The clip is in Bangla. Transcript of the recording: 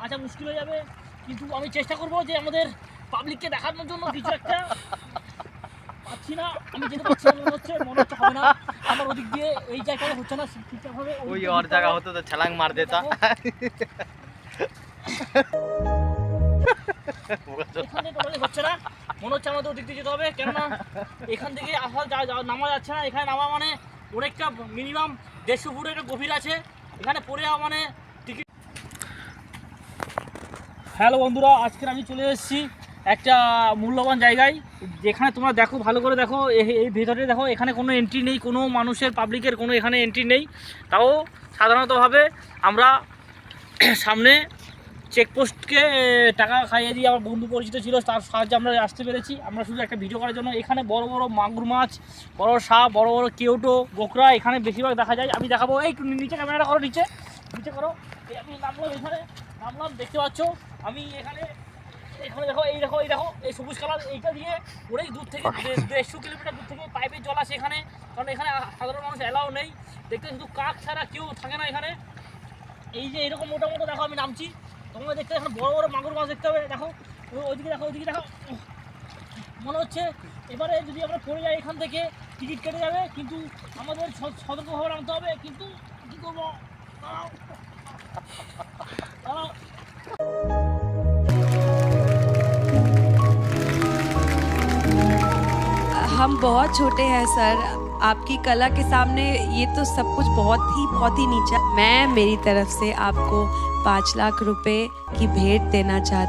বাঁচা মুশকিল হয়ে যাবে। কিন্তু আমি চেষ্টা করব যে আমাদের পাবলিককে দেখানোর জন্য কিছু একটা। পাচ্ছি না আমি যেতে পারছি না মনে হচ্ছে মনে হচ্ছে হবে না। আমার ওদিক দিয়ে এই জায়গায় হচ্ছে না ঠিকঠাকভাবে ওই ওর জায়গা হতো তো ছ্যালাং মার দিত হচ্ছে না। মনে হচ্ছে আমাদের ওদিক দিয়ে যেতে হবে কেননা এখান থেকে আসা নামা যাচ্ছে না। এখানে নামা মানে অনেকটা মিনিমাম দেড়শো ফুট একটা গভীর আছে। এখানে পড়ে মানে হ্যালো বন্ধুরা, আজকে আমি চলে এসেছি একটা মূল্যবান জায়গায়। যেখানে তোমরা দেখো, ভালো করে দেখো এই ভেতরে দেখো, এখানে কোনো এন্ট্রি নেই, কোনো মানুষের পাবলিকের কোনো এখানে এন্ট্রি নেই। তাও সাধারণতভাবে আমরা সামনে চেকপোস্টকে টাকা খাইয়ে দিয়ে আমার বন্ধু পরিচিত ছিল, তার সাহায্যে আমরা আসতে পেরেছি। আমরা শুধু একটা ভিডিও করার জন্য, এখানে বড় বড় মাগুর মাছ, বড় সাপ, বড় বড় কেউটো গোকরা এখানে বেশিরভাগ দেখা যায়। আমি দেখাবো, এই নিচে ক্যামেরাটা করো, নিচে নিচে করো। আমি নামলাম এখানে নামলাম দেখতে পাচ্ছ আমি এখানে এখানে দেখো এই দেখো এই দেখো এই সবুজ কালার এইটা দিয়ে অনেক দূর থেকে দেড়শো কিলোমিটার দূর থেকে পাইপের জল আসে এখানে কারণ এখানে সাধারণ মানুষ এলাও নেই। দেখতে শুধু কাক ছাড়া কেউ থাকে না এখানে। এই যে এরকম মোটা মোটা দেখো আমি নামছি। তোমরা দেখতে এখন বড় বড় মাগুর মাছ দেখতে হবে দেখো। ওইদিকে দেখো ওইদিকে দেখো। মনে হচ্ছে এবারে যদি আমরা পড়ে যাই এখান থেকে টিকিট কেটে যাবে কিন্তু আমাদের সতর্কভাবে নামতে হবে কিন্তু কী করব? हम बहुत छोटे हैं, सर। आपकी कला के सामने ये तो सब कुछ बहुत ही बहुत ही नीचा। मैं मेरी तरफ़ से आपको पाँच लाख रुपए की भेंट देना चाहती